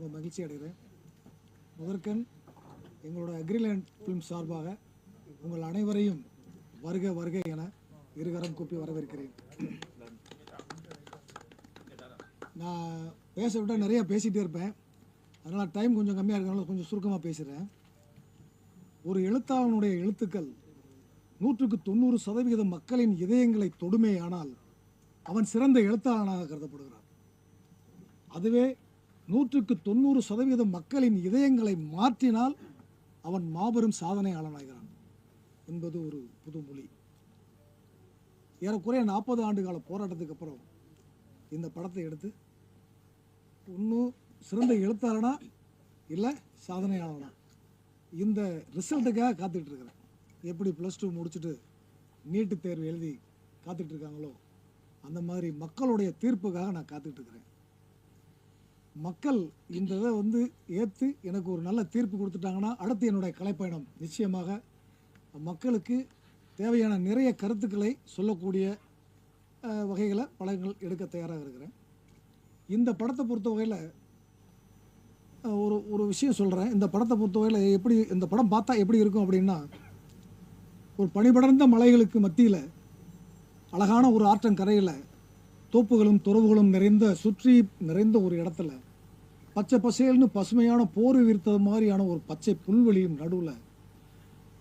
ரொம்ப மகிழ்ச்சி அடைகிறேன். முதற்கண் எங்களோட அக்ரிலேண்ட் ஃபிலிம் சார்பாக உங்கள் அனைவரையும் வருக வருக என இருகரம் கூப்பி வரவேற்கிறேன். நான் பேச விட்டால் நிறையா பேசிகிட்டே இருப்பேன். அதனால் டைம் கொஞ்சம் கம்மியாக இருக்கிறனால கொஞ்சம் சுருக்கமாக பேசுகிறேன் ஒரு எழுத்தாளனுடைய எழுத்துக்கள் நூற்றுக்கு தொண்ணூறு சதவிகித மக்களின் இதயங்களை தொடுமே ஆனால் அவன் சிறந்த எழுத்தாளனாக கருதப்படுகிறான். அதுவே நூற்றுக்கு தொண்ணூறு சதவீதம் மக்களின் இதயங்களை மாற்றினால் அவன் மாபெரும் சாதனையாளனாகிறான் என்பது ஒரு புது மொழி. ஏறக்குறைய நாற்பது ஆண்டு கால போராட்டத்துக்கு அப்புறம் இந்த படத்தை எடுத்து இன்னும் சிறந்த எழுத்தாளனா இல்லை சாதனையாளனா? இந்த ரிசல்ட்டுக்காக காத்துட்ருக்கிறேன் எப்படி ப்ளஸ் டூ முடிச்சுட்டு நீட்டு தேர்வு எழுதி காத்துட்ருக்காங்களோ அந்த மாதிரி மக்களுடைய தீர்ப்புக்காக நான் காத்துட்ருக்கிறேன் மக்கள் இந்த இதை வந்து ஏற்று எனக்கு ஒரு நல்ல தீர்ப்பு கொடுத்துட்டாங்கன்னா அடுத்து என்னுடைய கலைப்பயணம். நிச்சயமாக மக்களுக்கு தேவையான நிறைய கருத்துக்களை சொல்லக்கூடிய வகைகளை படங்கள் எடுக்க தயாராக இருக்கிறேன். இந்த படத்தை பொறுத்த வகையில் ஒரு ஒரு விஷயம் சொல்கிறேன் இந்த படத்தை பொறுத்த வகையில் எப்படி இந்த படம் பார்த்தா எப்படி இருக்கும் அப்படின்னா ஒரு பனிபடர்ந்த மலைகளுக்கு மத்தியில் அழகான ஒரு ஆற்றங்கரையில் தோப்புகளும் துறவுகளும் நிறைந்த சுற்றி நிறைந்த ஒரு இடத்துல பச்சை பசேல்னு பசுமையான போர் வீர்த்தது மாதிரியான ஒரு பச்சை புல்வெளியும் நடுவில்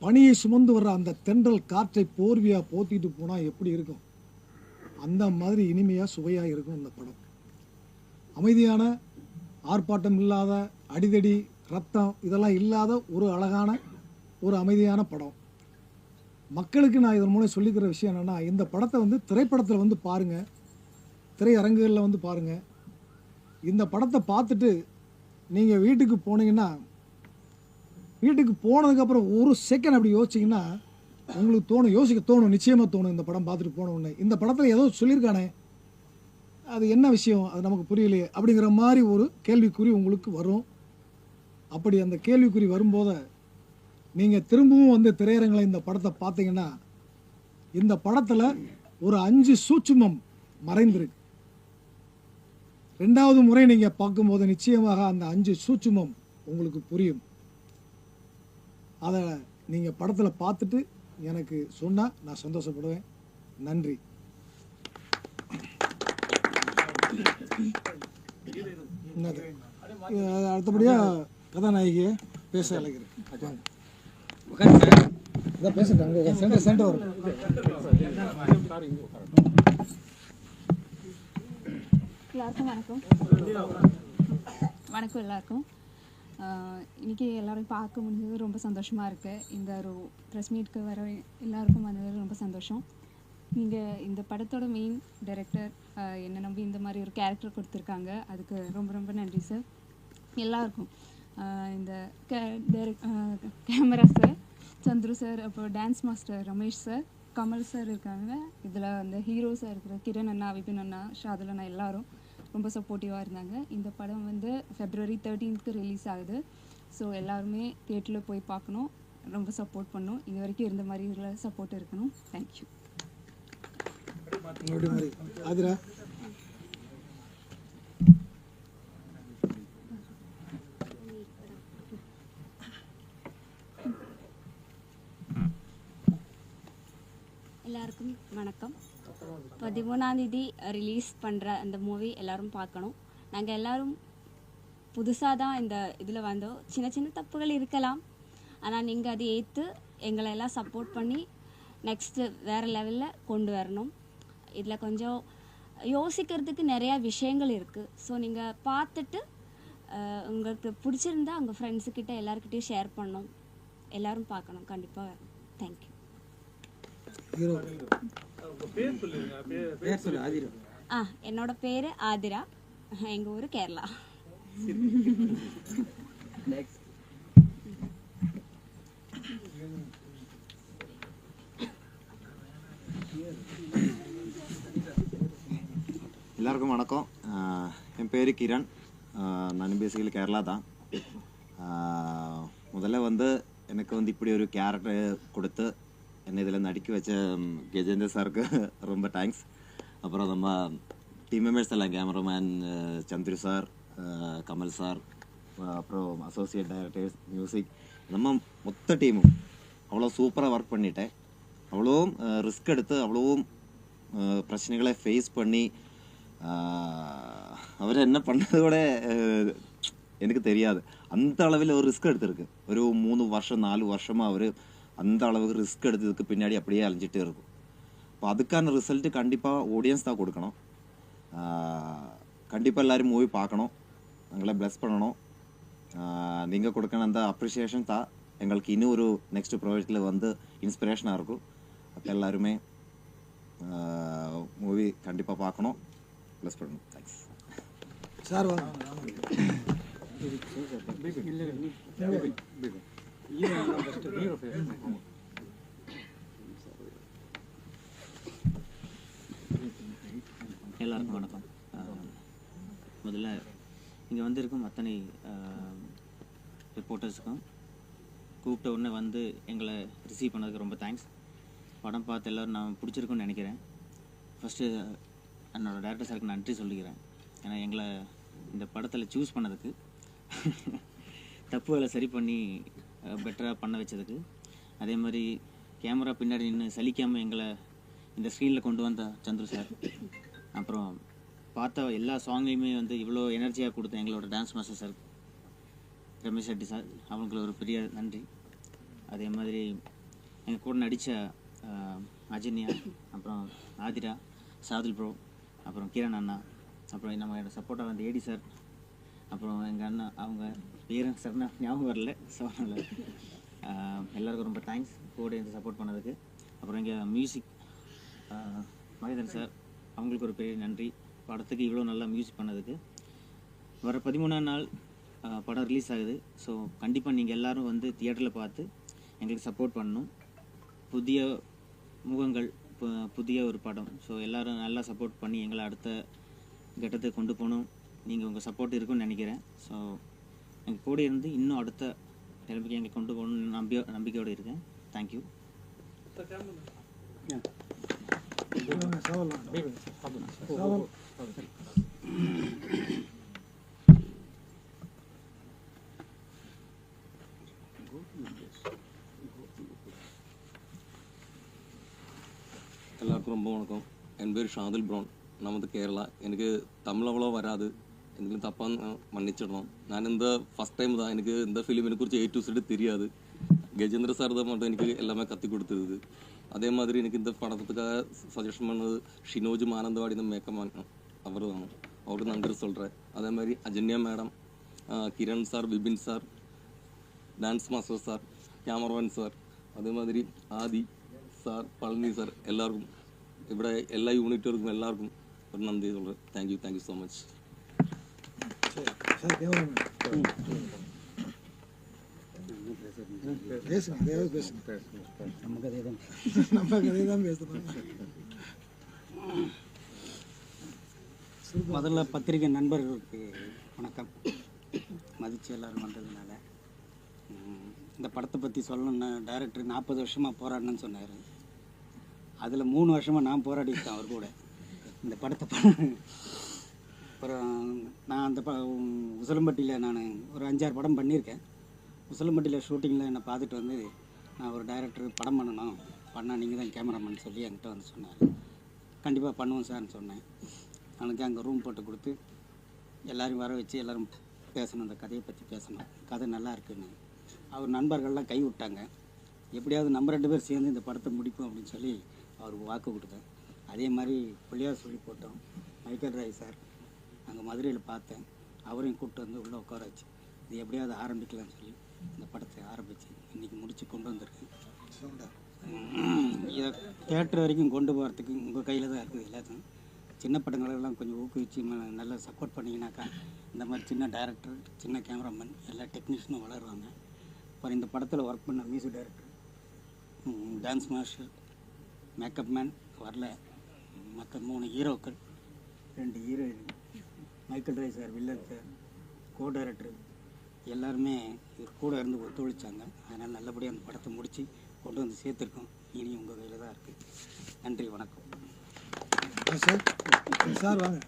பனியை சுமந்து வர்ற அந்த தென்றல் காற்றை போர்வியாக போத்திட்டு போனால் எப்படி இருக்கும்? அந்த மாதிரி இனிமையாக சுவையாக இருக்கும் இந்த படம். அமைதியான ஆர்ப்பாட்டம் இல்லாத அடிதடி ரத்தம் இதெல்லாம் இல்லாத ஒரு அழகான ஒரு அமைதியான படம். மக்களுக்கு நான் இதன் மூலம் சொல்லிக்கிற விஷயம் என்னென்னா இந்த படத்தை வந்து திரைப்படத்தில் வந்து பாருங்கள் திரையரங்குகளில் வந்து பாருங்கள் இந்த படத்தை பார்த்துட்டு நீங்கள் வீட்டுக்கு போனீங்கன்னா வீட்டுக்கு போனதுக்கப்புறம் ஒரு செகண்ட் அப்படி யோசிச்சிங்கன்னா உங்களுக்கு தோணும் யோசிக்க தோணும் நிச்சயமாக தோணும் இந்த படம் பார்த்துட்டு போன உடனே. இந்த படத்தில் ஏதோ சொல்லியிருக்கானே. அது என்ன விஷயம்? அது நமக்கு புரியலையே. அப்படிங்கிற மாதிரி ஒரு கேள்விக்குறி உங்களுக்கு வரும். அப்படி அந்த கேள்விக்குறி வரும்போது நீங்கள் திரும்பவும் வந்து திரையரங்கில் இந்த படத்தை பார்த்தீங்கன்னா இந்த படத்தில் ஒரு அஞ்சு சூட்சுமம் மறைந்திருக்கு. ரெண்டாவது முறை நீங்கள் பார்க்கும்போது நிச்சயமாக அந்த அஞ்சு சூட்சுமம் உங்களுக்கு புரியும். அதை நீங்கள் படத்தில் பார்த்துட்டு எனக்கு சொன்னால் நான் சந்தோஷப்படுவேன். நன்றி. அடுத்தபடியாக கதாநாயகியை பேச அழைக்கிறேன். இதான் பேசிட்டாங்க சென்டர் சென்டர் வரும். எல்லாருக்கும் வணக்கம். வணக்கம் எல்லாருக்கும். இன்றைக்கி இன்னைக்கு எல்லாரும் பார்க்க முடிஞ்சது ரொம்ப சந்தோஷமாக இருக்குது இந்த ஒரு ப்ரெஸ் மீட்க்கு வர எல்லாருக்கும் வந்தது ரொம்ப சந்தோஷம். நீங்கள் இந்த படத்தோட மெயின் டைரக்டர் என்னை நம்பி இந்த மாதிரி ஒரு கேரக்டர் கொடுத்துருக்காங்க. அதுக்கு ரொம்ப ரொம்ப நன்றி சார் எல்லாருக்கும். கே இந்த கேமரா சார் சந்துரு சார் அப்புறம் dance master Ramesh sir Kamal sir இருக்காங்க. இதில் அந்த ஹீரோஸாக இருக்கிற கிரண் அண்ணா விபின் அண்ணா ஷாதுல் அண்ணா எல்லாரும். ரொம்ப சப்போர்ட்டிவாக இருந்தாங்க. இந்த படம் வந்து ஃபெப்ரவரி தேர்ட்டீன்த்க்கு ரிலீஸ் ஆகுது. ஸோ எல்லாருமே தியேட்டரில் போய் பார்க்கணும். ரொம்ப சப்போர்ட் பண்ணணும். இது வரைக்கும் இருந்த மாதிரி இதில் சப்போர்ட் இருக்கணும். Thank you Aadhira? எல்லாருக்கும் வணக்கம். பதிமூணாந்தேதி ரிலீஸ் பண்ணுற அந்த மூவி எல்லாரும் பார்க்கணும். நாங்கள் எல்லாரும் புதுசாக தான் இந்த இதில் வந்தோம். சின்ன சின்ன தப்புகள் இருக்கலாம். ஆனால் நீங்கள் அதை ஏற்று எங்களை எல்லாம் சப்போர்ட் பண்ணி நெக்ஸ்ட்டு வேறு லெவலில் கொண்டு வரணும். இதில் கொஞ்சம் யோசிக்கிறதுக்கு நிறையா விஷயங்கள் இருக்குது ஸோ நீங்கள் பார்த்துட்டு உங்களுக்கு பிடிச்சிருந்தா உங்கள் ஃப்ரெண்ட்ஸுக்கிட்ட எல்லாருக்கிட்டையும் ஷேர் பண்ணணும். எல்லோரும் பார்க்கணும். கண்டிப்பாக வரணும். தேங்க்யூ ஹீரோ ஆ என்னோட பேர் ஆதிரா. எங்கள் ஊர் கேரளா. எல்லாருக்கும் வணக்கம். என் பேர் கிரண். நான் பேசிக்கலி கேரளா தான். முதல்ல வந்து எனக்கு வந்து இப்படி ஒரு கேரக்டர் கொடுத்து என்னை இதில் நடிக்க வச்ச ம், கஜேந்திர சாருக்கு ரொம்ப தேங்க்ஸ் அப்புறம் நம்ம டீம் மெம்பர்ஸ் எல்லாம் cameraman Chandru sir Kamal sir அப்புறம் அசோசியேட் டைரக்டர்ஸ் மியூசிக் நம்ம மொத்த டீமும் அவ்வளோ சூப்பராக ஒர்க் பண்ணிட்டேன் அவ்வளோ ரிஸ்க் எடுத்து அவ்வளோ அஹ், பிரச்சனைகளை ஃபேஸ் பண்ணி அவர் என்ன பண்ணது கூட அஹ், எனக்கு தெரியாது அந்த அளவில் ஒரு ரிஸ்க் எடுத்திருக்கு ஒரு மூணு வருஷம் நாலு வருஷமாக அவர் அந்த அளவுக்கு ரிஸ்க் எடுத்ததுக்கு பின்னாடி அப்படியே அலைஞ்சிட்டே இருக்கும். அப்போ அதுக்கான ரிசல்ட்டு கண்டிப்பாக ஆடியன்ஸ் தான் கொடுக்கணும். கண்டிப்பாக எல்லாரும் மூவி பார்க்கணும். எங்களை ப்ளஸ் பண்ணணும். நீங்கள் கொடுக்கணும் அந்த அப்ரிஷியேஷன் தான் எங்களுக்கு இன்னும் ஒரு நெக்ஸ்ட் ப்ராஜெக்டில் வந்து இன்ஸ்பிரேஷனாக இருக்கும். அப்போ எல்லாருமே மூவி கண்டிப்பாக பார்க்கணும். ப்ளஸ் பண்ணணும். தேங்க்ஸ் சார் வாங்க. எல்லாருக்கும் வணக்கம். முதல்ல இங்கே வந்திருக்கும் அத்தனை ரிப்போர்ட்டர்ஸுக்கும் கூப்பிட்ட உடனே வந்து எங்களை ரிசீவ் பண்ணதுக்கு ரொம்ப தேங்க்ஸ் படம் பார்த்து எல்லோரும் நான் பிடிச்சிருக்குன்னு நினைக்கிறேன். ஃபஸ்ட்டு என்னோட டேரக்டர் சாருக்கு நன்றி சொல்லிக்கிறேன். ஏன்னா எங்களை இந்த படத்தில் சூஸ் பண்ணதுக்கு தப்பு வேலை சரி பண்ணி பெட்டராக பண்ண வச்சதுக்கு. அதே மாதிரி கேமரா பின்னாடி நின்று சலிக்காமல் எங்களை இந்த ஸ்க்ரீனில் கொண்டு வந்த சந்துரு சார் அப்புறம் பார்த்த எல்லா சாங்லேயுமே வந்து இவ்வளோ எனர்ஜியாக கொடுத்த எங்களோட dance master sir Ramesh Reddy sir அவங்களுக்கு ஒரு பெரிய நன்றி. அதே மாதிரி எங்கள் கூட நடித்த அஜன்யா அப்புறம் ஆதிரா சாதுல் ப்ரோ அப்புறம் கிரண் அண்ணா அப்புறம் நம்ம சப்போர்ட்டாக வந்த ஏடி சார் அப்புறம் எங்கள் அண்ணா அவங்க பேரும் நான் ஞாபகம் வரல. ஸோ எல்லாருக்கும் ரொம்ப தேங்க்ஸ் கூட இருந்து சப்போர்ட் பண்ணதுக்கு. அப்புறம் இங்கே மியூசிக் மகேந்திரன் சார் அவங்களுக்கு ஒரு பெரிய நன்றி. படத்துக்கு இவ்வளோ நல்லா மியூசிக் பண்ணதுக்கு. வர பதிமூணாம் நாள் படம் ரிலீஸ் ஆகுது. ஸோ கண்டிப்பாக நீங்கள் எல்லாரும் வந்து தியேட்டரில் பார்த்து எங்களுக்கு சப்போர்ட் பண்ணணும். புதிய முகங்கள் புதிய ஒரு படம். ஸோ எல்லோரும் நல்லா சப்போர்ட் பண்ணி எங்களை அடுத்த கட்டத்தை கொண்டு போகணும். நீங்கள் உங்கள் சப்போர்ட் இருக்கும்னு நினைக்கிறேன். ஸோ கூட இருந்து இன்னும் அடுத்த நிலைமைக்கு எங்களை கொண்டு போகணும்னு நம்பியோ நம்பிக்கையோடு இருக்கேன் தேங்க்யூ வாங்க, சவால் வாங்க. சவால் எல்லாருக்கும் ரொம்ப வணக்கம் என் பேர் ஷாதில் ബ്രൗൺ நமது கேரளா எனக்கு தமிழ் அவ்வளோ வராது എന്തെങ്കിലും തപ്പാൻ മണ്ണിച്ചിടണം. ഞാൻ എന്താ ഫസ്റ്റ് ടൈം ഇതാ എനിക്ക് എന്താ ഫിലിമിനെ കുറിച്ച് എ ടു സൈഡ് തിരിയാത്. ഗജേന്ദ്ര സാർ പറഞ്ഞിട്ട് എനിക്ക് എല്ലാമേ കത്തിക്കൊടുത്തത് അതേമാതിരി എനിക്ക് എന്താ പടത്തുകാര സജഷൻ പണത് ഷിനോജ് മാനന്തവാടി എന്ന മേക്കമാണ് അവർ തന്നെ അവർക്ക് നന്ദി സൊല്ലേൻ അതേമാതിരി Ajanya madam Kiran sir Bibin sir dance master sir cameraman sir അതേമാതിരി ആദി സാർ പളനി സാർ എല്ലാവർക്കും ഇവിടെ എല്ലാ യൂണിറ്റുകൾക്കും എല്ലാവർക്കും ഒരു നന്ദി. സൊല്ലേൻ thank you thank you so much பேசுங்க அதையாவது பேசுங்க நம்ம கதையை தான் நம்ம கதையை தான் பேசுகிறோம் முதல்ல பத்திரிகை நண்பர்களுக்கு வணக்கம். மதித்து எல்லாரும் வந்ததுனால. இந்த படத்தை பற்றி சொல்லணும்னா டைரக்டர் நாற்பது வருஷமாக போராடணும்னு சொன்னார். அதில் மூணு வருஷமாக நான் போராடிட்டேன் அவர் கூட. இந்த படத்தை அப்புறம் நான் அந்த ப உசலம்பட்டியில் நான் ஒரு அஞ்சாறு படம் பண்ணியிருக்கேன். உசலம்பட்டியில் ஷூட்டிங்கில் என்னை பார்த்துட்டு வந்து நான் ஒரு டைரக்டர் படம் பண்ணணும். பண்ணால் நீங்கள் தான் கேமராமேன் சொல்லி என்கிட்ட வந்து சொன்னார். கண்டிப்பாக பண்ணுவோம் சார்னு சொன்னேன். அவனுக்கு அங்கே ரூம் போட்டு கொடுத்து எல்லோரும் வர வச்சு எல்லோரும் பேசணும் அந்த கதையை பற்றி பேசணும். கதை நல்லா இருக்குன்னு. அவர் நண்பர்கள்லாம் கை விட்டாங்க. எப்படியாவது நம்ம ரெண்டு பேர் சேர்ந்து இந்த படத்தை முடிப்போம் அப்படின்னு சொல்லி அவருக்கு வாக்கு கொடுத்தேன் அதே மாதிரி பிள்ளையார் சொல்லி போட்டோம். மைக்கேல் ராய் சார் அங்கே மதுரையில் பார்த்தேன். அவரையும் கூப்பிட்டு வந்து உள்ளே உட்கார வச்சு இது எப்படியாவது ஆரம்பிக்கலாம்னு சொல்லி இந்த படத்தை ஆரம்பித்து இன்றைக்கி முடித்து கொண்டு வந்திருக்கேன். இதை தேட்டர் வரைக்கும் கொண்டு போகிறதுக்கு உங்கள் கையில் தான் இருக்குது எல்லாத்தையும். சின்ன படங்களெல்லாம் கொஞ்சம் ஊக்குவிச்சு நல்லா சப்போர்ட் பண்ணிங்கனாக்கா இந்த மாதிரி சின்ன டைரக்டர் சின்ன கேமராமேன் எல்லா டெக்னீஷியனும் வளருவாங்க. அப்புறம் இந்த படத்தில் ஒர்க் பண்ண music director dance master makeup man வரல. மற்ற மூணு ஹீரோக்கள் ரெண்டு heroine Michael Roy sir villain sir co director எல்லாருமே இவர் கூட இருந்து ஒத்துழைச்சாங்க. அதனால் நல்லபடியாக அந்த படத்தை முடித்து கொண்டு வந்து சேர்த்துருக்கோம். இனி உங்கள் கையில் தான் இருக்குது நன்றி வணக்கம். சார் சார் வாங்க.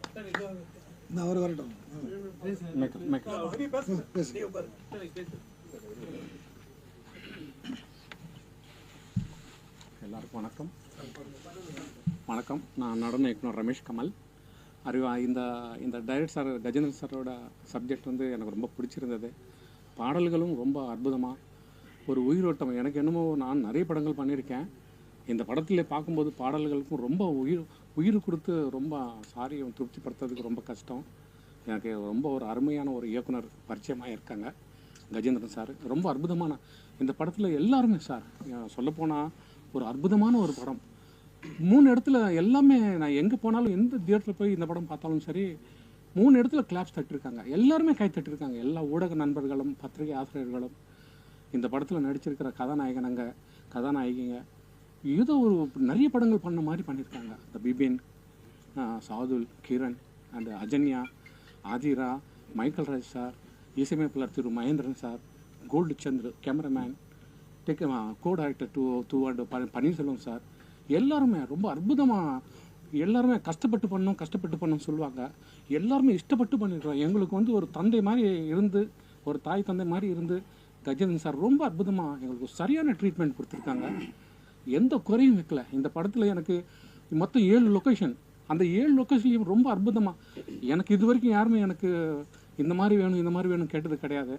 நான் அவர் வரட்டும். எல்லாருக்கும் வணக்கம். வணக்கம். நான் நடன இயக்குனர் ரமேஷ் கமல். அறிவா இந்த இந்த டைரக்ட் சார் கஜேந்திரன் சாரோட சப்ஜெக்ட் வந்து எனக்கு ரொம்ப பிடிச்சிருந்தது. பாடல்களும் ரொம்ப அற்புதமாக ஒரு உயிரோட்டம். எனக்கு என்னமோ நான் நிறைய படங்கள் பண்ணியிருக்கேன். இந்த படத்தில் பார்க்கும்போது பாடல்களுக்கும் ரொம்ப உயிர் உயிர் கொடுத்து ரொம்ப சாரி திருப்திப்படுத்துறதுக்கு ரொம்ப கஷ்டம். எனக்கு ரொம்ப ஒரு அருமையான ஒரு இயக்குனர் பரிச்சயமாக இருக்காங்க. கஜேந்திரன் சார் ரொம்ப அற்புதமான. இந்த படத்தில் எல்லாருமே சார் சொல்லப்போனால் ஒரு அற்புதமான ஒரு படம். மூணு இடத்துல எல்லாமே நான் எங்கே போனாலும் எந்த தியேட்டரில் போய் இந்த படம் பார்த்தாலும் சரி மூணு இடத்துல கிளாப்ஸ் தட்டிருக்காங்க. எல்லாருமே கை தட்டிருக்காங்க. எல்லா ஊடக நண்பர்களும் பத்திரிகை ஆசிரியர்களும். இந்த படத்தில் நடிச்சிருக்கிற கதாநாயகனங்க கதாநாயகிங்க. ஏதோ ஒரு நிறைய படங்கள் பண்ண மாதிரி பண்ணியிருக்காங்க இந்த Bibin Sadhul Kiran and Ajanya Aadhira Michael Raj sir இசையமைப்பாளர் திரு Mahendran sir gold Chandra cameraman tech co director two two and Panneerselvam sir எல்லாருமே ரொம்ப அற்புதமாக எல்லாருமே கஷ்டப்பட்டு பண்ணோம் கஷ்டப்பட்டு பண்ணோம் சொல்லுவாங்க. எல்லாருமே இஷ்டப்பட்டு பண்ணிடுறோம் எங்களுக்கு வந்து ஒரு தந்தை மாதிரி இருந்து ஒரு தாய் தந்தை மாதிரி இருந்து கஜேந்திரன் சார் ரொம்ப அற்புதமாக எங்களுக்கு சரியான ட்ரீட்மெண்ட் கொடுத்துருக்காங்க. எந்த குறையும் வைக்கல. இந்த படத்தில் எனக்கு மொத்தம் ஏழு லொக்கேஷன் அந்த ஏழு லொக்கேஷன்லையும் ரொம்ப அற்புதமாக எனக்கு இது வரைக்கும் யாருமே எனக்கு இந்த மாதிரி வேணும் இந்த மாதிரி வேணும் கேட்டது கிடையாது.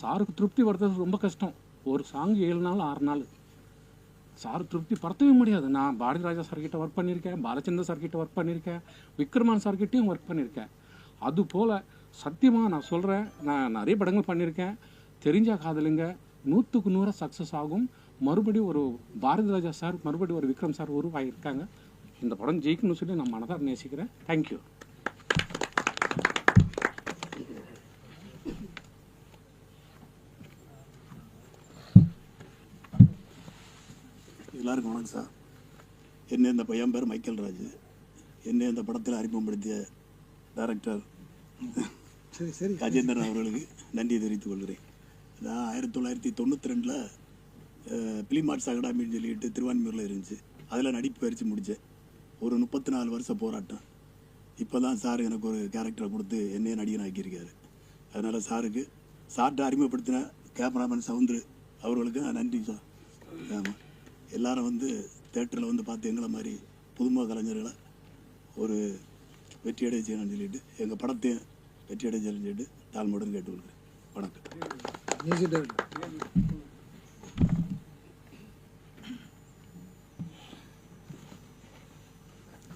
சாருக்கு திருப்தி படுத்துறது ரொம்ப கஷ்டம். ஒரு சாங் ஏழு நாள் ஆறு நாள். சார் திருப்தி படுத்தவே முடியாது. நான் பாரதி ராஜா சார்கிட்ட ஒர்க் பண்ணியிருக்கேன். பாலச்சந்தர் சார்கிட்ட ஒர்க் பண்ணியிருக்கேன். விக்ரமான் சார்கிட்டையும் ஒர்க் பண்ணியிருக்கேன். அது போல் சத்தியமாக நான் சொல்கிறேன் நான் நிறைய படங்கள் பண்ணியிருக்கேன். தெரிஞ்சா காதலுங்க. நூற்றுக்கு நூறாக சக்ஸஸ் ஆகும். மறுபடியும் ஒரு பாரதி ராஜா சார் மறுபடியும் ஒரு விக்ரம் சார் உருவாகியிருக்காங்க இந்த படம் ஜெயிக்கணும்னு சொல்லி நான் மனதார நேசிக்கிறேன். தேங்க்யூ சார் என்ன இந்த பையன் பேர் மைக்கேல் ராஜ். என்னை இந்த படத்தில் அறிமுகப்படுத்திய டைரக்டர் சரி சரி. ராஜேந்திரன் அவர்களுக்கு நன்றி தெரிவித்துக் கொள்கிறேன். நான் ஆயிரத்தி தொள்ளாயிரத்தி தொண்ணூற்றி ரெண்டில் பிலிம் ஆர்ட்ஸ் அகாடமின்னு சொல்லிட்டு திருவான்மையூரில் இருந்துச்சு. அதில் நடிப்பு பயிற்சி முடித்தேன் ஒரு முப்பத்தி நாலு வருஷம் போராட்டம். இப்போ தான் சார் எனக்கு ஒரு கேரக்டரை கொடுத்து என்னையே நடிகன் ஆக்கியிருக்காரு அதனால் சாருக்கு சார்ட்ட அறிமுகப்படுத்தின கேமராமேன் சவுந்தர் அவர்களுக்கு நான் நன்றி சார். ஆமாம் எல்லாரும் வந்து தேட்டரில் வந்து பார்த்து எங்களை மாதிரி புதுமுக கலைஞர்களை ஒரு வெற்றியடைய செய்யணும்னு சொல்லிட்டு எங்கள் படத்தையும் வெற்றியடைய செய்யணும்னு சொல்லிட்டு தாழ்மையுடன் கேட்டுக்கொள்கிறேன். வணக்கம்.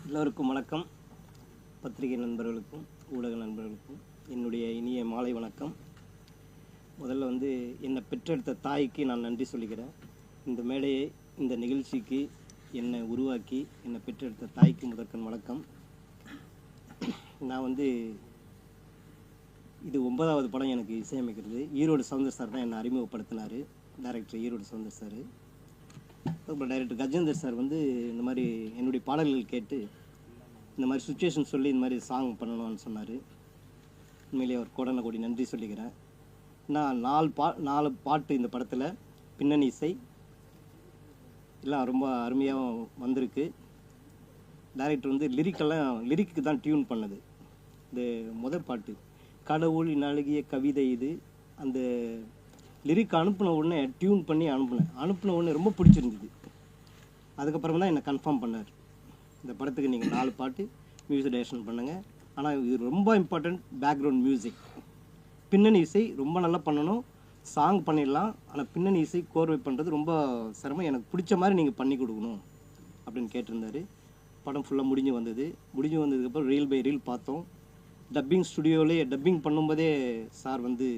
எல்லோருக்கும் வணக்கம். பத்திரிகை நண்பர்களுக்கும் ஊடக நண்பர்களுக்கும் என்னுடைய இனிய மாலை வணக்கம். முதல்ல வந்து என்னை பெற்றெடுத்த தாய்க்கு நான் நன்றி சொல்லிக்கிறேன். இந்த மேடையை இந்த நிகழ்ச்சிக்கு என்னை உருவாக்கி என்னை பெற்றெடுத்த தாய்க்கு முதற்கன் வணக்கம். நான் வந்து இது ஒன்பதாவது படம் எனக்கு இசையமைக்கிறது. ஈரோடு சவுந்தர் சார் தான் என்னை அறிமுகப்படுத்தினார். Director Erode Soundar sir. அப்புறம் டைரக்டர் கஜேந்தர் சார் வந்து இந்த மாதிரி என்னுடைய பாடல்கள் கேட்டு இந்த மாதிரி சுச்சுவேஷன் சொல்லி இந்த மாதிரி சாங் பண்ணணும்னு சொன்னார். உண்மையிலேயே அவர் கோடான கோடி நன்றி சொல்லிக்கிறேன். நான் நாலு பா நாலு பாட்டு இந்த படத்தில் பின்னணி இசை எல்லாம் ரொம்ப அருமையாக வந்திருக்கு. டேரக்டர் வந்து லிரிக்கெல்லாம் லிரிக்கு தான் டியூன் பண்ணது. இந்த முதல் பாட்டு. கடவுளின் அழகிய கவிதை இது. அந்த லிரிக் அனுப்பின உடனே டியூன் பண்ணி அனுப்பினேன். அனுப்பின உடனே ரொம்ப பிடிச்சிருந்தது. அதுக்கப்புறம் தான் என்னை கன்ஃபார்ம் பண்ணார். இந்த படத்துக்கு நீங்கள் நாலு பாட்டு மியூசிக் டைரக்ஷன் பண்ணுங்கள் ஆனால் இது ரொம்ப இம்பார்ட்டண்ட் பேக்ரவுண்ட் மியூசிக் பின்னணி இசை ரொம்ப நல்லா பண்ணணும். சாங் பண்ணிடலாம். ஆனால் பின்னணி இசை கோர்வை பண்ணுறது ரொம்ப சிரமம். எனக்கு பிடிச்ச மாதிரி நீங்கள் பண்ணி கொடுக்கணும் அப்படின்னு கேட்டிருந்தாரு. படம் ஃபுல்லாக முடிஞ்சு வந்தது. முடிஞ்சு வந்ததுக்கப்புறம் ரீல் பை ரீல் பார்த்தோம். டப்பிங் ஸ்டுடியோவிலே டப்பிங் பண்ணும்போதே சார் வந்து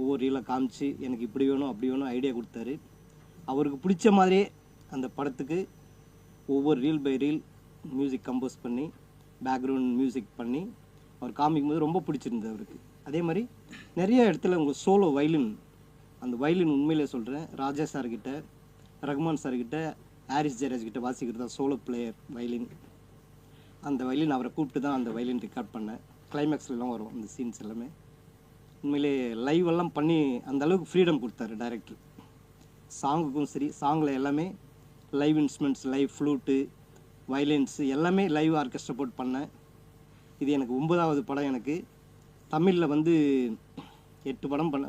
ஒவ்வொரு ரீலாக காமிச்சு எனக்கு இப்படி வேணும் அப்படி வேணும் ஐடியா கொடுத்தாரு. அவருக்கு பிடிச்ச மாதிரியே அந்த படத்துக்கு ஒவ்வொரு reel by reel music compose பண்ணி பேக்ரவுண்ட் மியூசிக் பண்ணி அவர் காமிக்கும் போது ரொம்ப பிடிச்சிருந்தது அவருக்கு. அதே மாதிரி நிறைய இடத்துல உங்கள் சோலோ வயலின் அந்த வயலின் உண்மையிலே சொல்கிறேன் ராஜா சார்கிட்ட ரஹ்மான் சார்கிட்ட ஹாரிஸ் ஜெயராஜ் கிட்ட வாசிக்கிறது தான் சோலோ பிளேயர் வயலின் அந்த வயலின் அவரை கூப்பிட்டு தான் அந்த வயலின் ரெக்கார்ட் பண்ணேன். கிளைமேக்ஸ்லாம் வரும் அந்த சீன்ஸ் எல்லாமே. உண்மையிலே லைவ் எல்லாம் பண்ணி அந்த அளவுக்கு ஃப்ரீடம் கொடுத்தாரு டைரக்டர் சாங்குக்கும் சரி சாங்கில் எல்லாமே live instruments live flute violins எல்லாமே லைவ் ஆர்கெஸ்ட்ரா போட்டு பண்ணேன். இது எனக்கு ஒன்பதாவது படம் எனக்கு. தமிழில் வந்து எட்டு படம் பண்ண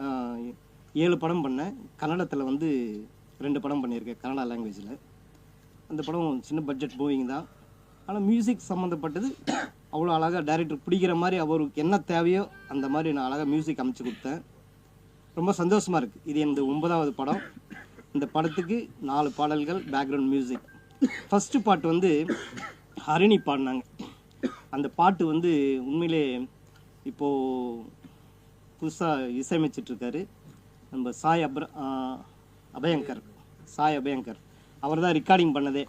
ஏழு படம் பண்ணேன் கன்னடத்தில் வந்து ரெண்டு படம் பண்ணியிருக்கேன் கன்னடா லாங்குவேஜில் அந்த படம் சின்ன பட்ஜெட் மூவிங் தான். ஆனால் மியூசிக் சம்மந்தப்பட்டது அவ்வளோ அழகாக டைரக்டர் பிடிக்கிற மாதிரி அவருக்கு என்ன தேவையோ அந்த மாதிரி நான் அழகாக மியூசிக் அமைச்சு கொடுத்தேன். ரொம்ப சந்தோஷமாக இருக்குது இது எனது ஒன்பதாவது படம். இந்த படத்துக்கு நாலு பாடல்கள் பேக்ரவுண்ட் மியூசிக் ஃபஸ்ட்டு பாட்டு வந்து ஹரிணி பாடினாங்க. அந்த பாட்டு வந்து உண்மையிலே இப்போது புதுசாக இசையமைச்சிட்ருக்காரு நம்ம சாய் அப்ர அபயங்கர் சாய் அபயங்கர். அவர் தான் ரெக்கார்டிங் பண்ணதே.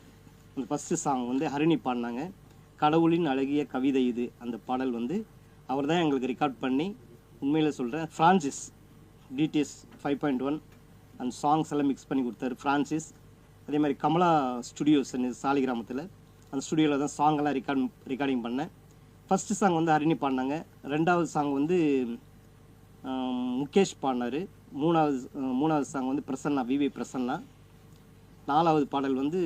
அந்த ஃபஸ்ட்டு சாங் வந்து ஹரிணி பாடினாங்க. கடவுளின் அழகிய கவிதை இது. அந்த பாடல் வந்து அவர் தான் எங்களுக்கு ரெக்கார்ட் பண்ணி உண்மையில் சொல்கிறேன் Francis DTS five point one அந்த சாங்ஸ் எல்லாம் மிக்ஸ் பண்ணி கொடுத்தாரு ஃப்ரான்சிஸ் அதே மாதிரி கமலா ஸ்டுடியோஸ் சாலிகிராமத்தில் அந்த ஸ்டுடியோவில் தான் சாங் எல்லாம் ரெக்கார்ட் ரெக்கார்டிங் பண்ணேன். ஃபஸ்ட்டு சாங் வந்து ஹரிணி பாடினாங்க. ரெண்டாவது சாங் வந்து முகேஷ் பாடினார். மூணாவது மூணாவது சாங் வந்து பிரசன்னா விவி பிரசன்னா. நாலாவது பாடல் வந்து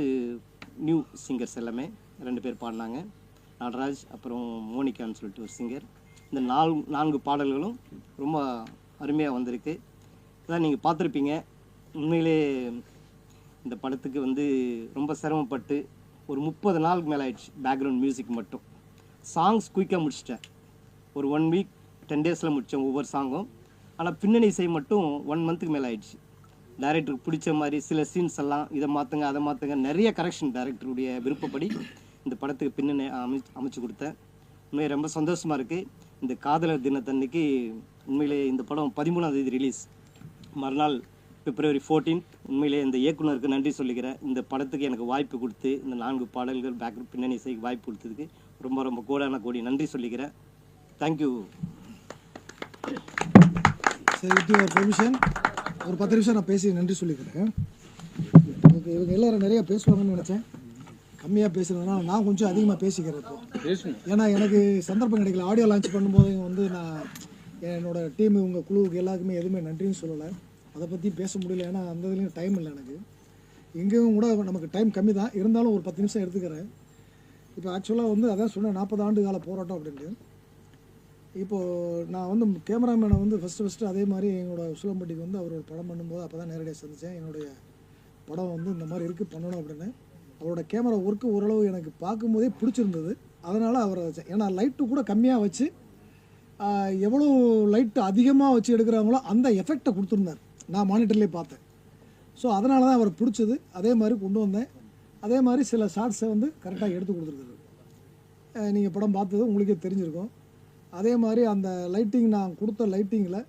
நியூ சிங்கர்ஸ் எல்லாமே ரெண்டு பேர் பாடினாங்க. நடராஜ் அப்புறம் மோனிகான்னு சொல்லிட்டு ஒரு சிங்கர் இந்த நாலு நான்கு பாடல்களும் ரொம்ப அருமையாக வந்திருக்கு. அதான் நீங்கள் பார்த்துருப்பீங்க. உண்மையிலே இந்த படத்துக்கு வந்து ரொம்ப சிரமப்பட்டு ஒரு முப்பது நாளுக்கு மேலே ஆயிடுச்சு பேக்ரவுண்ட் மியூசிக் மட்டும். சாங்ஸ் குயிக்காக முடிச்சிட்டேன். ஒரு ஒன் வீக் டென் டேஸில் முடித்தேன் ஒவ்வொரு சாங்கும் ஆனால் பின்னணி இசை மட்டும் ஒன் மந்த்துக்கு மேலே ஆயிடுச்சு. டேரக்டருக்கு பிடிச்ச மாதிரி சில சீன்ஸ் எல்லாம் இதை மாற்றுங்க அதை மாற்றுங்க நிறைய கரெக்ஷன் டேரக்டருடைய விருப்பப்படி இந்த படத்துக்கு பின்னணி அமைச்சு அமைச்சு கொடுத்தேன். உண்மையை ரொம்ப சந்தோஷமாக இருக்குது இந்த காதலர் தினத்தன்னைக்கு உண்மையிலே இந்த படம் பதிமூணாம் தேதி ரிலீஸ் மறுநாள் பிப்ரவரி 14th உண்மையிலே இந்த இயக்குனருக்கு நன்றி சொல்லிக்கிறேன். இந்த படத்துக்கு எனக்கு வாய்ப்பு கொடுத்து இந்த நான்கு பாடல்கள் பேக் பின்னணி இசைக்கு வாய்ப்பு கொடுத்ததுக்கு ரொம்ப ரொம்ப கோடான கோடி நன்றி சொல்லிக்கிறேன். தேங்க்யூ சரி வித் யுவர் பெர்மிஷன் ஒரு பத்து நிமிஷம் நான் பேசி நன்றி சொல்லிக்கிறேன். இவங்க இவங்க எல்லாரும் நிறைய பேசுவாங்கன்னு நினச்சேன். கம்மியாக பேசுறதுனால நான் கொஞ்சம் அதிகமாக பேசிக்கிறேன் இப்போ. ஏன்னா எனக்கு சந்தர்ப்பம் கிடைக்கல. ஆடியோ லான்ச் பண்ணும்போது வந்து நான் என்னோட டீம் உங்கள் குழுவுக்கு எல்லாருக்குமே எதுவுமே நன்றின்னு சொல்லலை. அதை பற்றி பேச முடியல. ஏன்னா அந்த இதுலேயும் டைம் இல்லை எனக்கு. இங்கேயும் கூட நமக்கு டைம் கம்மி தான் இருந்தாலும் ஒரு பத்து நிமிஷம் எடுத்துக்கிறேன். இப்போ ஆக்சுவலாக வந்து அதான் சொன்னேன் நாற்பது ஆண்டு கால போராட்டம் அப்படின்ட்டு. இப்போது நான் வந்து கேமராமேனை வந்து ஃபஸ்ட்டு ஃபஸ்ட்டு அதே மாதிரி எங்களோட உசிலம்பட்டிக்கு வந்து அவர் ஒரு படம் பண்ணும்போது அப்போ தான் நேரடியாக சந்தித்தேன் என்னுடைய படம் வந்து இந்த மாதிரி இருக்குது பண்ணணும் அப்படின்னு. அவரோட கேமரா ஒர்க்கு ஓரளவு எனக்கு பார்க்கும்போதே பிடிச்சிருந்தது. அதனால் அவரை வச்சேன் ஏன்னா லைட்டு கூட கம்மியாக வச்சு எவ்வளோ லைட்டு அதிகமாக வச்சு எடுக்கிறாங்களோ அந்த எஃபெக்டை கொடுத்துருந்தார். நான் மானிட்டர்லேயே பார்த்தேன். ஸோ அதனால தான் அவரை பிடிச்சது. அதே மாதிரி கொண்டு வந்தேன். அதே மாதிரி சில ஷார்ட்ஸை வந்து கரெக்டாக எடுத்து கொடுத்துருக்குது. நீங்கள் படம் பார்த்தது உங்களுக்கே தெரிஞ்சிருக்கும். அதே மாதிரி அந்த லைட்டிங் நான் கொடுத்த லைட்டிங்கில்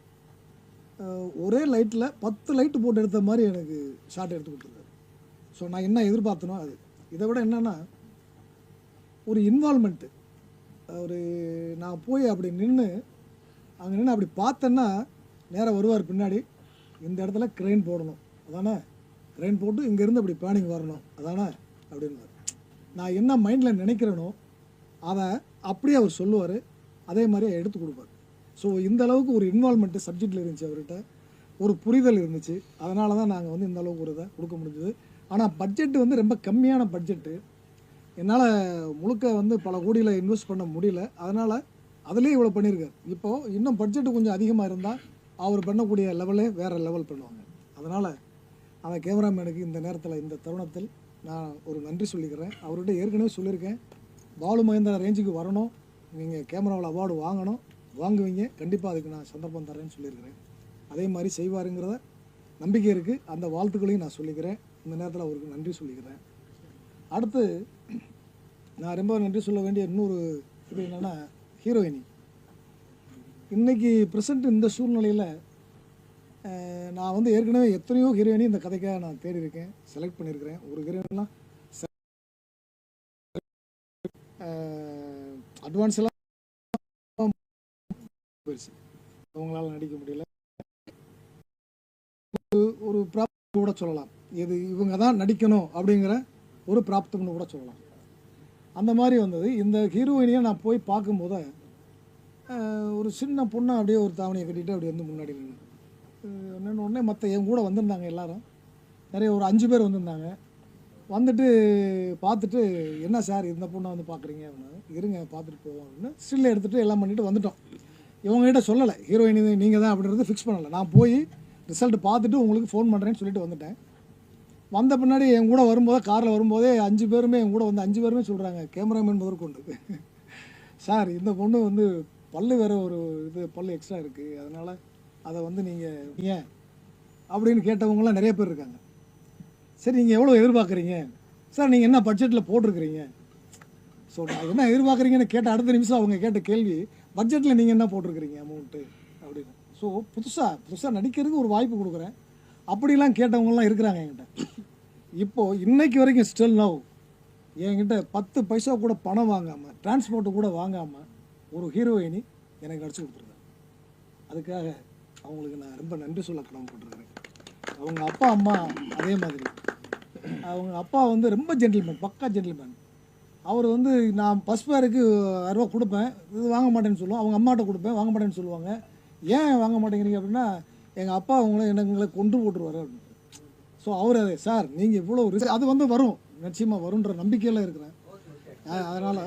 ஒரே லைட்டில் பத்து லைட்டு போட்டு எடுத்த மாதிரி எனக்கு ஷார்ட் எடுத்து கொடுத்துருக்காரு. ஸோ நான் என்ன எதிர்பார்த்தனோ அது. இதை விட என்னென்னா ஒரு இன்வால்மெண்ட்டு ஒரு நான் போய் அப்படி நின்று அங்கே நின்று அப்படி பார்த்தேன்னா நேராக வருவார் பின்னாடி. இந்த இடத்துல க்ரெயின் போடணும். அதானே? க்ரெயின் போட்டு இங்கேருந்து அப்படி பேனிங் வரணும். அதானே? அப்படின்னு நான் என்ன மைண்டில் நினைக்கிறேனோ அதை அப்படியே அவர் சொல்லுவார். அதே மாதிரி எடுத்து கொடுப்பார். ஸோ இந்த அளவுக்கு ஒரு இன்வால்மெண்ட்டு சப்ஜெக்டில் இருந்துச்சு அவர்கிட்ட. ஒரு புரிதல் இருந்துச்சு. அதனால தான் நாங்கள் வந்து இந்த அளவுக்கு ஒரு இதை கொடுக்க முடிஞ்சது. ஆனால் பட்ஜெட்டு வந்து ரொம்ப கம்மியான பட்ஜெட்டு என்னால் முழுக்க வந்து பல கோடியில் இன்வெஸ்ட் பண்ண முடியல. அதனால் அதுலேயே இவ்வளோ பண்ணியிருக்காரு. இப்போது இன்னும் பட்ஜெட்டு கொஞ்சம் அதிகமாக இருந்தால் அவர் பண்ணக்கூடிய லெவலே வேறு லெவல் பண்ணுவாங்க. அதனால் அந்த கேமராமேனுக்கு இந்த நேரத்தில் இந்த தருணத்தில் நான் ஒரு நன்றி சொல்லிக்கிறேன். அவர்கிட்ட ஏற்கனவே சொல்லியிருக்கேன். பாலு மகேந்திரா ரேஞ்சுக்கு வரணும். நீங்கள் கேமராவில் அவார்டு வாங்கணும். வாங்குவீங்க. கண்டிப்பாக அதுக்கு நான் சந்தர்ப்பம் தரேன்னு சொல்லியிருக்கிறேன். அதே மாதிரி செய்வாருங்கிறத நம்பிக்கை இருக்குது அந்த வாழ்த்துக்களையும் நான் சொல்லிக்கிறேன். இந்த நேரத்தில் அவருக்கு நன்றி சொல்லிக்கிறேன். அடுத்து நான் ரொம்ப நன்றி சொல்ல வேண்டிய இன்னொரு இது என்னென்னா ஹீரோயினி. இன்றைக்கி ப்ரெசண்ட் இந்த சூழ்நிலையில் நான் வந்து ஏற்கனவே எத்தனையோ ஹீரோயினி இந்த கதைக்காக நான் தேடி இருக்கேன் செலக்ட் பண்ணியிருக்கிறேன். ஒரு ஹீரோயின்லாம் அட்வான்ஸ் எல்லாம் போயிடுச்சு. அவங்களால நடிக்க முடியல. ஒரு- ஒரு கூட சொல்லலாம். இது இவங்க தான் நடிக்கணும் அப்படிங்கிற ஒரு பிராப்தம்னு கூட சொல்லலாம். அந்த மாதிரி வந்தது. இந்த ஹீரோயினியை நான் போய் பார்க்கும்போது ஒரு சின்ன பொண்ணை அப்படியே ஒரு தாவணியை கட்டிட்டு அப்படியே வந்து முன்னாடி நின்று என்னென்னு உடனே மற்ற என் கூட வந்திருந்தாங்க எல்லாரும். நிறைய ஒரு அஞ்சு பேர் வந்திருந்தாங்க. வந்துட்டு பார்த்துட்டு என்ன சார் இந்த பொண்ணை வந்து பார்க்குறீங்க? அப்படின்னு இருங்க பார்த்துட்டு போவோம் அப்படின்னு ஸ்டில் எடுத்துகிட்டு எல்லாம் பண்ணிவிட்டு வந்துட்டோம். இவங்ககிட்ட சொல்லலை. ஹீரோயின் நீங்கள் தான் அப்படின்றது ஃபிக்ஸ் பண்ணலை. நான் போய் ரிசல்ட் பார்த்துட்டு உங்களுக்கு ஃபோன் பண்ணுறேன்னு சொல்லிட்டு வந்துட்டேன். வந்த பின்னாடி என் கூட வரும்போது காரில் வரும்போதே அஞ்சு பேருமே என் கூட வந்து அஞ்சு பேருமே சொல்கிறாங்க கேமராமேன் முதற்கொண்டு. சார் இந்த பொண்ணு வந்து பல்லு வேறு ஒரு இது பல்லு எக்ஸ்ட்ரா இருக்குது அதனால் அதை வந்து நீங்கள் ஏன்? அப்படின்னு கேட்டவங்களாம் நிறைய பேர் இருக்காங்க. சரி நீங்கள் எவ்வளோ எதிர்பார்க்குறீங்க? சார் நீங்கள் என்ன பட்ஜெட்டில் போட்டிருக்கிறீங்க ஸோ நான் என்ன எதிர்பார்க்குறீங்கன்னு கேட்ட அடுத்த நிமிஷம் அவங்க கேட்ட கேள்வி பட்ஜெட்டில் நீங்கள் என்ன போட்டிருக்கிறீங்க அமௌண்ட்டு அப்படின்னு. ஸோ புதுசாக புதுசாக நடிக்கிறதுக்கு ஒரு வாய்ப்பு கொடுக்குறேன். அப்படிலாம் கேட்டவங்கலாம் இருக்கிறாங்க என்கிட்ட. இப்போது இன்றைக்கு வரைக்கும் ஸ்டில் நவ் என்கிட்ட பத்து பைசா கூட பணம் வாங்காமல் டிரான்ஸ்போர்ட்டு கூட வாங்காமல் ஒரு ஹீரோயினி எனக்கு நடிச்சு கொடுத்துருக்காங்க. அதுக்காக அவங்களுக்கு நான் ரொம்ப நன்றி சொல்ல கடமைப்பட்டிருக்கிறேன். அவங்க அப்பா அம்மா அதே மாதிரி. அவங்க அப்பா வந்து ரொம்ப ஜென்டில்மேன் பக்கா ஜென்டில்மேன் அவர் வந்து நான் பஸ் பேருக்கு ரூபா கொடுப்பேன். இது வாங்க மாட்டேன்னு சொல்லுவோம். அவங்க அம்மாட்ட கொடுப்பேன். வாங்க மாட்டேன்னு சொல்லுவாங்க. ஏன் வாங்க மாட்டேங்கிறீங்க அப்படின்னா எங்கள் அப்பா அவங்கள எங்களை கொண்டு போட்டுருவாரு அப்படின்னு ஸோ அவர் அதே சார் நீங்கள் இவ்வளோ ரிஸ்க் அது வந்து வரும். நிச்சயமாக வரும்ன்ற நம்பிக்கையில் இருக்கிறேன். அதனால்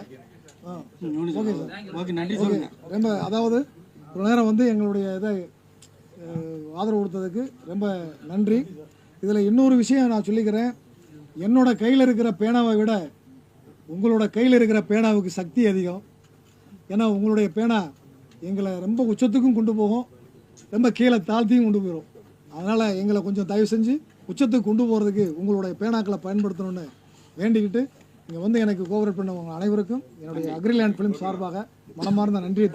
ஓகே சார் ஓகே ரொம்ப அதாவது ஒரு நேரம் வந்து எங்களுடைய இதை ஆதரவு கொடுத்ததுக்கு ரொம்ப நன்றி. இதில் இன்னொரு விஷயம் நான் சொல்லிக்கிறேன். என்னோட கையில் இருக்கிற பேனாவை விட உங்களோட கையில் இருக்கிற பேனாவுக்கு சக்தி அதிகம். ஏன்னா உங்களுடைய பேனா எங்களை ரொம்ப உச்சத்துக்கும் கொண்டு போகும். ரொம்ப கீழே தாழ்த்தியும் கொண்டு போயிடும். அதனால் எங்களை கொஞ்சம் தயவு செஞ்சு உச்சத்துக்கு கொண்டு போகிறதுக்கு உங்களுடைய பேனாக்களை பயன்படுத்தணும்னு வேண்டிக்கிட்டு இங்கே வந்து எனக்கு கோஆபரேட் பண்ணவங்க அனைவருக்கும் என்னுடைய அக்ரிலேண்ட் ஃபிலிம் சார்பாக மனமார்ந்த நன்றியை.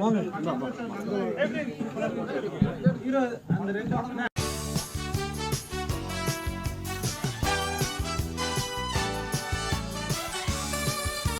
வாங்க வாங்க